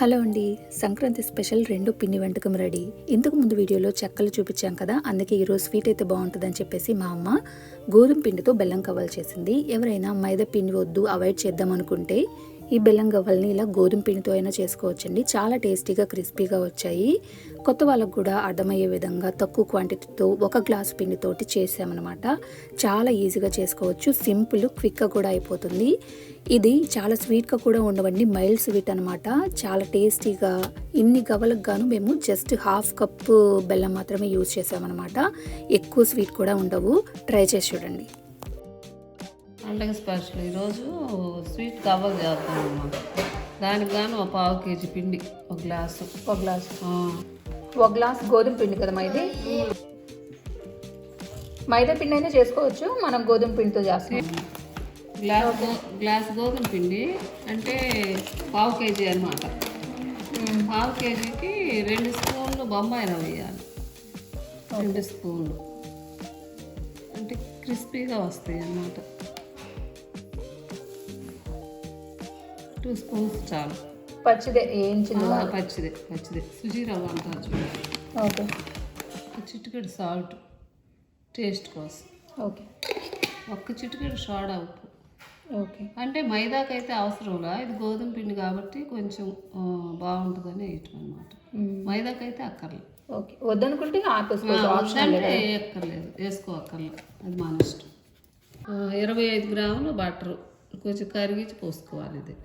Hello అండి. Sankranti special రెండు పిండి వంటకం రెడీ. ఇంతకు ముందు వీడియోలో చెక్కలు చూపించాం కదా అందుకే ఈరోజు స్వీట్ అయితే బాగుంటుందని చెప్పేసి మా అమ్మ గోధుమ పిండితో బెల్లం కవ్వలు చేసింది. ఎవరైనా మైదా పిండి వద్దు అవాయిడ్ చేద్దాం అనుకుంటే ఈ బెల్లం గవ్వల్ని ఇలా గోధుమ పిండితో అయినా చేసుకోవచ్చండి. చాలా టేస్టీగా క్రిస్పీగా వచ్చాయి. కొత్త వాళ్ళకు కూడా అర్థమయ్యే విధంగా తక్కువ క్వాంటిటీతో ఒక గ్లాస్ పిండితోటి చేసామన్నమాట. చాలా ఈజీగా చేసుకోవచ్చు. సింపుల్ క్విక్గా కూడా అయిపోతుంది. ఇది చాలా స్వీట్గా కూడా ఉండవండి. మైల్డ్ స్వీట్ అనమాట చాలా టేస్టీగా ఇన్ని గవ్వలకు గాను మేము జస్ట్ హాఫ్ కప్పు బెల్లం మాత్రమే యూజ్ చేసామన్నమాట. ఎక్కువ స్వీట్ కూడా ఉండవు. ట్రై చేసి చూడండి. పండగ స్పెషల్. ఈరోజు స్వీట్ కవర్ చేద్దాం అన్నమాట దానికి గాను ఒక పావు కేజీ పిండి ఒక గ్లాసు. ఒక గ్లాస్. ఒక గ్లాస్ గోధుమ పిండి కదా మైది? మైదా పిండి అయినా చేసుకోవచ్చు మనం గోధుమ పిండితో చేస్తాం. గ్లాస్ గ్లాస్ గోధుమ పిండి అంటే పావు కేజీ అనమాట పావు కేజీకి రెండు స్పూన్లు బొంబాయి రవ్వ వేయాలి. రెండు స్పూన్లు. అంటే క్రిస్పీగా వస్తాయి అన్నమాట. టూ స్పూన్స్ చాలు. పచ్చిదే ఏంచింది పచ్చిదే పచ్చిదే. సుజీ రవ్వ అంటారు చూడండి ఓకే చిటికెడు సాల్ట్ టేస్ట్ కోసం. ఓకే. ఒక్క చిటికెడు సోడా ఉప్పు. ఓకే. అంటే మైదాకైతే అవసరంలా? ఇది గోధుమ పిండి కాబట్టి కొంచెం బాగుంటుందని వేయటం అనమాట మైదాకైతే అక్కర్లేదు ఓకే. వద్దనుకుంటే ఆపేసుకోవచ్చు. అక్కర్లేదు వేసుకో అక్కర్లేదు అది మన ఇష్టం. ఇరవై ఐదు గ్రాములు బటర్. కొంచెం కరిగించి పోసుకోవాలి ఇది.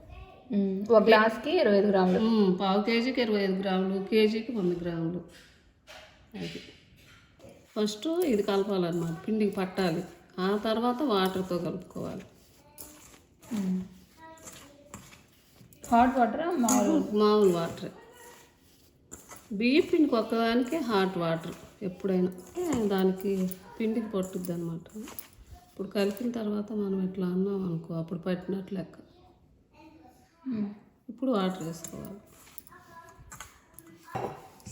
ఒక గ్లాస్కి ఇరవై ఐదు గ్రాములు. పావు కేజీకి ఇరవై ఐదు గ్రాములు కేజీకి వంద గ్రాములు. అది. ఫస్ట్ ఇది కలపాలన్నమాట పిండికి పట్టాలి. ఆ తర్వాత వాటర్తో కలుపుకోవాలి. హాట్ వాటర్ మామూలు? మామూలు వాటర్. బియ్య పిండికి ఒక్కదానికే హాట్ వాటర్ ఎప్పుడైనా. దానికి పిండికి పట్టుద్ది అనమాట ఇప్పుడు కలిపిన తర్వాత మనం ఇట్లా అన్నాం అనుకో అప్పుడు పట్టినట్లు లెక్క. ఇప్పుడు వాటర్ వేసుకోవాలి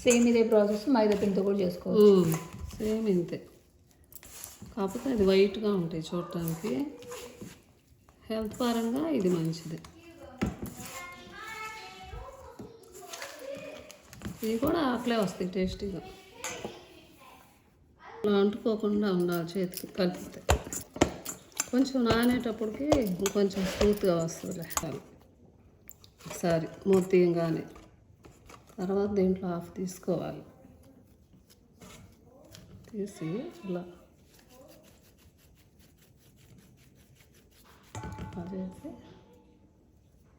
సేమ్ ఇదే ప్రాసెస్ మైదా పిండితో కూడా చేసుకోవచ్చు. సేమ్ ఇంతే. కాకపోతే అది వైట్గా ఉంటాయి చూడటానికి. హెల్త్ పరంగా ఇది మంచిది. ఇవి కూడా అట్లే వస్తాయి టేస్టీగా. అలా అంటుకోకుండా ఉండాలి చేతికి కలిపితే. కొంచెం నానేటప్పటికి కొంచెం స్మూత్గా వస్తుంది ఒకసారి మూత తీయగానే తర్వాత దీంట్లో హాఫ్ తీసుకోవాలి. తీసి ఇలా అదేసి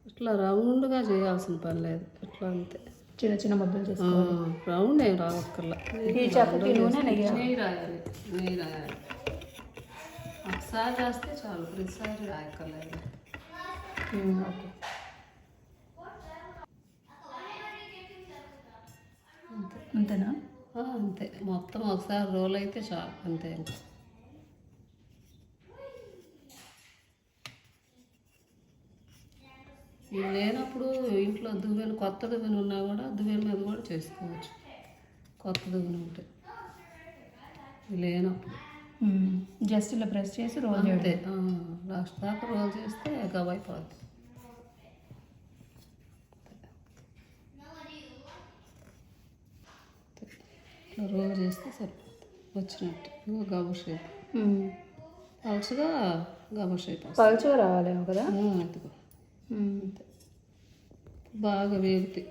ఇట్లా రౌండ్గా చేయాల్సిన పని లేదు. ఇట్లా అంతే చిన్న చిన్న ముద్దలు చేసి రౌండ్ ఏం రావక్కర్లా. నెయ్యి. నెయ్యి రాయాలి. నెయ్యి రాయాలి. ఒకసారి రాస్తే చాలు ప్రతిసారి రాయక్కర్లేదు. ఓకే. అంతేనా? అంతే. మొత్తం ఒకసారి రోల్ అయితే చాలు అంతే ఇవి లేనప్పుడు ఇంట్లో దువ్వెన కొత్త దువ్వెన ఉన్నా కూడా దువ్వెన మీద కూడా చేసుకోవచ్చు. కొత్త దువ్వెన ఉంటే. లేనప్పుడు. జస్ట్ ఇలా ప్రెస్ చేసి రోల్ అంతే. లాస్ట్ దాకా రోల్ చేస్తే గవ్ అయిపోద్ది. ఇట్లా రోల్ చేస్తే సరిపోతుంది. వచ్చినట్టు. ఇగో గవ్వ షేప్. పలుచగా గవ్వ షేప్ పలుచగా రావాలేమో కదా? ఇదిగో అంతే. బాగా వేగుతాయి.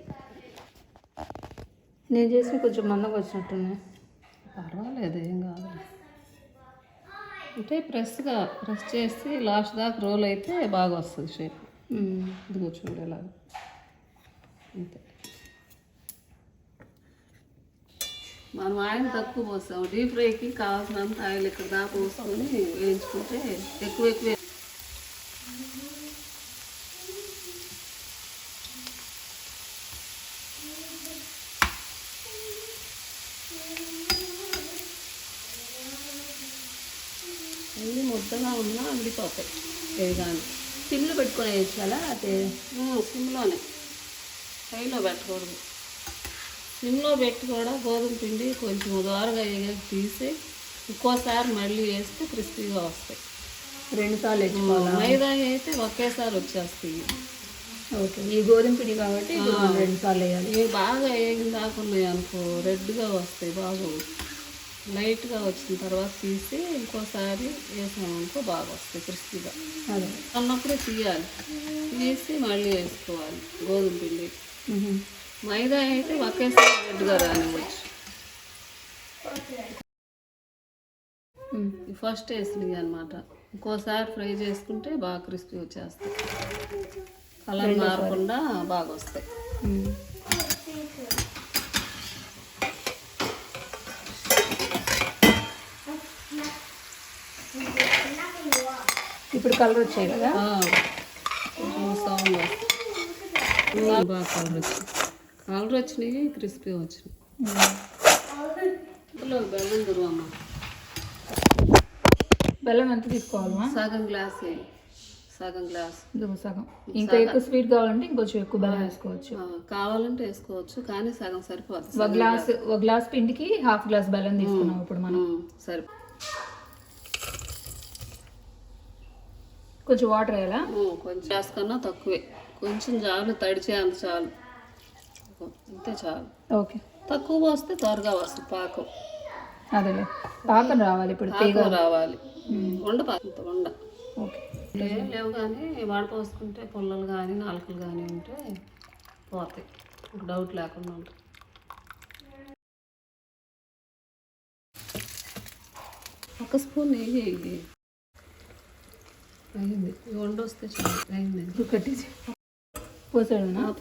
నేను చేసి కొంచెం మందగా వచ్చినట్టున్నాయి. పర్వాలేదు ఏం కాదు. అంటే ప్రెస్గా ప్రెస్ చేసి లాస్ట్ దాకా రోల్ అయితే బాగా వస్తుంది షేప్. ఇదిగో చూడు ఇలాగ అంతే. మనం ఆయిల్ తక్కువ పోస్తాం. డీప్ ఫ్రైకి కావాల్సినంత ఆయిల్ ఇక్కడ దాకా పోసుకొని వేయించుకుంటే ఎక్కువ ఎక్కువ అన్నీ ముద్దగా ఉన్నా అందిపోతాయి వేయగానే సిమ్లో పెట్టుకొని వేయించాలా? అదే సిమ్లోనే. హైలో పెట్టకూడదు. సిమ్లో పెట్టి కూడా గోధుమ పిండి కొంచెం దోరగా వేగి తీసి ఇంకోసారి మళ్ళీ వేస్తే క్రిస్పీగా వస్తాయి. రెండు సార్లు వేయించుకోవాలా మైదా అయితే ఒకేసారి వచ్చేస్తాయి. ఓకే ఈ గోధుమ పిండి కాబట్టి ఇప్పుడు మనం రెండు సార్లు వేయాలి. ఇవి బాగా ఏగిన దాకా ఉన్నాయి అనుకో రెడ్గా వస్తాయి బాగా లైట్గా వచ్చిన తర్వాత తీసి ఇంకోసారి వేసామనుకో బాగా వస్తాయి క్రిస్పీగా. అదే. అన్నప్పుడే తీయాలి. తీసి మళ్ళీ వేసుకోవాలి గోధుమ పిండి. మైదా అయితే ఒకేసారి రెడ్గా రానివ్వచ్చు. ఫస్ట్ వేసినవి అనమాట ఇంకోసారి ఫ్రై చేసుకుంటే బాగా క్రిస్పీ వచ్చేస్తాయి. కలర్ మారకుండా బాగా వస్తాయి ఇప్పుడు కలర్ వచ్చాయి కదా? బాగా కలర్ వచ్చింది కలర్ వచ్చినాయి క్రిస్పీ వచ్చినాయి. ఇందులో బెల్లం దుర్వమ్మ బెల్లం ఎంత తీసుకోవాలమ్మా? సగం గ్లాస్ సగం గ్లాస్. సగం. ఇంకా ఎక్కువ స్వీట్ కావాలంటే ఇంకొంచెం ఎక్కువ బెల్లం వేసుకోవచ్చు. కావాలంటే వేసుకోవచ్చు కానీ సగం సరిపోతుంది ఒక గ్లాస్ ఒక గ్లాస్ పిండికి హాఫ్ గ్లాస్ బెల్లం తీసుకున్నాం ఇప్పుడు మనం. సరి కొంచెం వాటర్ వేయాలా? కొంచెం గ్లాస్ కన్నా తక్కువే. కొంచెం చాలు తడిచే అంత అంతే చాలు. ఓకే. తక్కువ పోస్తే త్వరగా వస్తుంది పాకం. అదేలే. పాకం రావాలి ఇప్పుడు పాకం రావాలి. ఉండ పాకంత ఉండ. ఓకే. ఏం లేవు కానీ వాడపోసుకుంటే పుల్లలు కానీ నాలుకలు కానీ ఉంటే పోతాయి. డౌట్ లేకుండా ఉంటాయి ఒక స్పూన్ నెయ్యి వేయి. అయింది ఈ వండ వస్తే చాలు. అయింది ఇప్పుడు కట్టేసి పోసాడునా ఆ,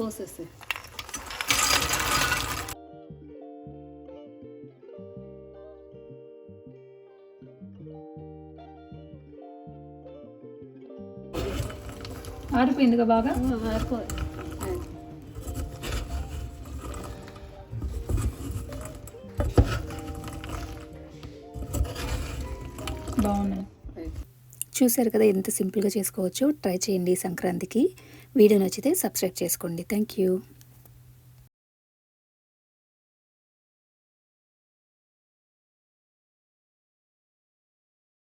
ఆరిపోయిందిగా బాగా? బాగున్నాయి. చూశారు కదా ఎంత సింపుల్గా చేసుకోవచ్చు? ట్రై చేయండి సంక్రాంతికి. వీడియో నచ్చితే సబ్స్క్రైబ్ చేసుకోండి. Thank you.